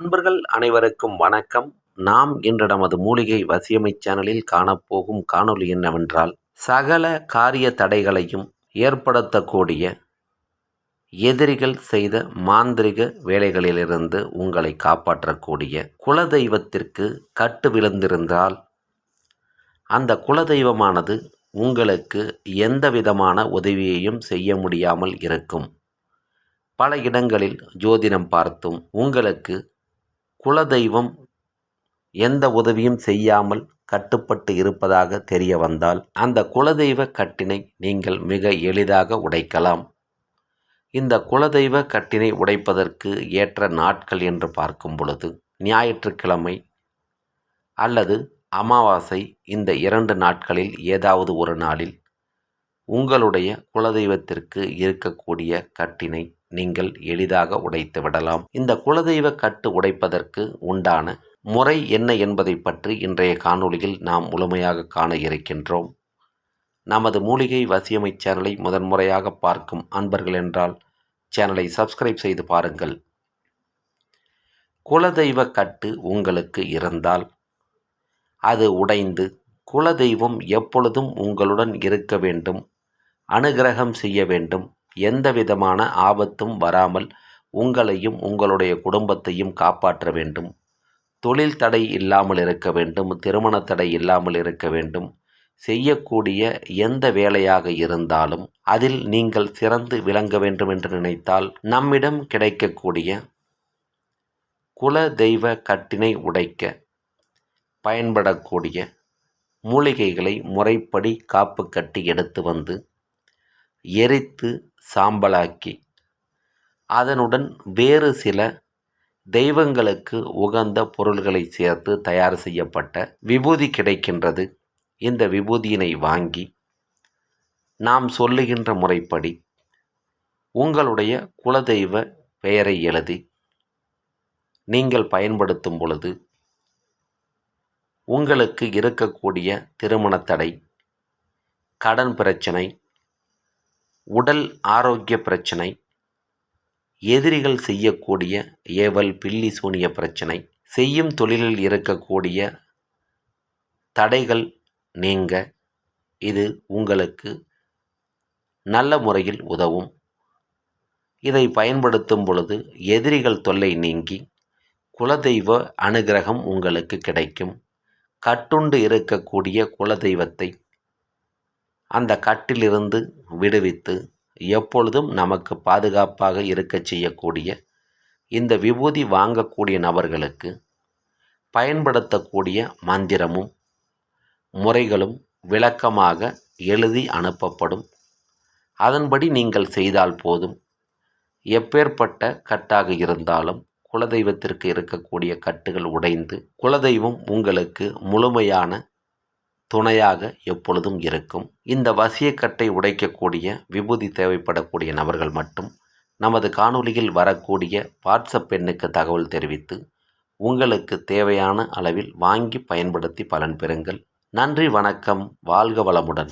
நண்பர்கள் அனைவருக்கும் வணக்கம். நாம் இன்று நமது மூலிகை வசியமை சேனலில் காணப்போகும் காணொளி என்னவென்றால் சகல காரிய தடைகளையும் ஏற்படுத்தக்கூடிய எதிரிகள் செய்த மாந்திரிக வேலைகளிலிருந்து உங்களை காப்பாற்றக்கூடிய குலதெய்வத்திற்கு கட்டு விழுந்திருந்தால் அந்த குலதெய்வமானது உங்களுக்கு எந்த விதமான உதவியையும் செய்ய முடியாமல் இருக்கும். பல இடங்களில் ஜோதிடம் பார்த்தும் உங்களுக்கு குலதெய்வம் எந்த உதவியும் செய்யாமல் கட்டுப்பட்டு இருப்பதாக தெரிய வந்தால் அந்த குலதெய்வ கட்டினை நீங்கள் மிக எளிதாக உடைக்கலாம். இந்த குலதெய்வ கட்டினை உடைப்பதற்கு ஏற்ற நாட்கள் என்று பார்க்கும் பொழுது ஞாயிற்றுக்கிழமை அல்லது அமாவாசை இந்த இரண்டு நாட்களில் ஏதாவது ஒரு நாளில் உங்களுடைய குலதெய்வத்திற்கு இருக்கக்கூடிய கட்டினை நீங்கள் எளிதாக உடைத்து விடலாம். இந்த குலதெய்வ கட்டு உடைப்பதற்கு உண்டான முறை என்ன என்பதை பற்றி இன்றைய காணொளியில் நாம் முழுமையாக காண இருக்கின்றோம். நமது மூலிகை வசியமை சேனலை முதன்முறையாக பார்க்கும் அன்பர்கள் என்றால் சேனலை சப்ஸ்கிரைப் செய்து பாருங்கள். குலதெய்வ கட்டு உங்களுக்கு இருந்தால் அது உடைந்து குலதெய்வம் எப்பொழுதும் உங்களுடன் இருக்க வேண்டும் அனுகிரகம் செய்ய வேண்டும் எந்த விதமான ஆபத்தும் வராமல் உங்களையும் உங்களுடைய குடும்பத்தையும் காப்பாற்ற வேண்டும். தொழில் தடை இல்லாமல் இருக்க வேண்டும். திருமண தடை இல்லாமல் இருக்க வேண்டும். செய்யக்கூடிய எந்த வேலையாக இருந்தாலும் அதில் நீங்கள் சிறந்து விளங்க வேண்டும் என்று நினைத்தால் நம்மிடம் கிடைக்கக்கூடிய குல தெய்வ கட்டினை உடைக்க பயன்படக்கூடிய மூலிகைகளை முறைப்படி காப்பு கட்டி எடுத்து வந்து எரித்து சாம்பலாக்கி அதனுடன் வேறு சில தெய்வங்களுக்கு உகந்த பொருள்களை சேர்த்து தயார் செய்யப்பட்ட விபூதி கிடைக்கின்றது. இந்த விபூதியினை வாங்கி நாம் சொல்லுகின்ற முறைப்படி உங்களுடைய குலதெய்வ பெயரை எழுதி நீங்கள் பயன்படுத்தும் பொழுது உங்களுக்கு இருக்கக்கூடிய திருமண தடை கடன் பிரச்சனை உடல் ஆரோக்கிய பிரச்சனை எதிரிகள் செய்யக்கூடிய ஏவல் பில்லி சூனிய பிரச்சனை செய்யும் தொழிலில் இருக்கக்கூடிய தடைகள் நீங்க இது உங்களுக்கு நல்ல முறையில் உதவும். இதை பயன்படுத்தும் பொழுது எதிரிகள் தொல்லை நீங்கி குலதெய்வ அனுகிரகம் உங்களுக்கு கிடைக்கும். கட்டுண்டு இருக்கக்கூடிய குலதெய்வத்தை அந்த கட்டிலிருந்து விடுவித்து எப்பொழுதும் நமக்கு பாதுகாப்பாக இருக்கச் செய்யக்கூடிய இந்த விபூதி வாங்கக்கூடிய நபர்களுக்கு பயன்படுத்தக்கூடிய மந்திரமும் முறைகளும் விளக்கமாக எழுதி அனுப்பப்படும். அதன்படி நீங்கள் செய்தால் போதும். எப்பேற்பட்ட கட்டாக இருந்தாலும் குலதெய்வத்திற்கு இருக்கக்கூடிய கட்டுகள் உடைந்து குலதெய்வம் உங்களுக்கு முழுமையான துணையாக எப்பொழுதும் இருக்கும். இந்த வசியக்கட்டை உடைக்கக்கூடிய விபூதி தேவைப்படக்கூடிய நபர்கள் மட்டும் நமது காணொலியில் வரக்கூடிய வாட்ஸ்அப் எண்ணுக்கு தகவல் தெரிவித்து உங்களுக்கு தேவையான அளவில் வாங்கி பயன்படுத்தி பலன் பெறுங்கள். நன்றி வணக்கம். வாழ்க வளமுடன்.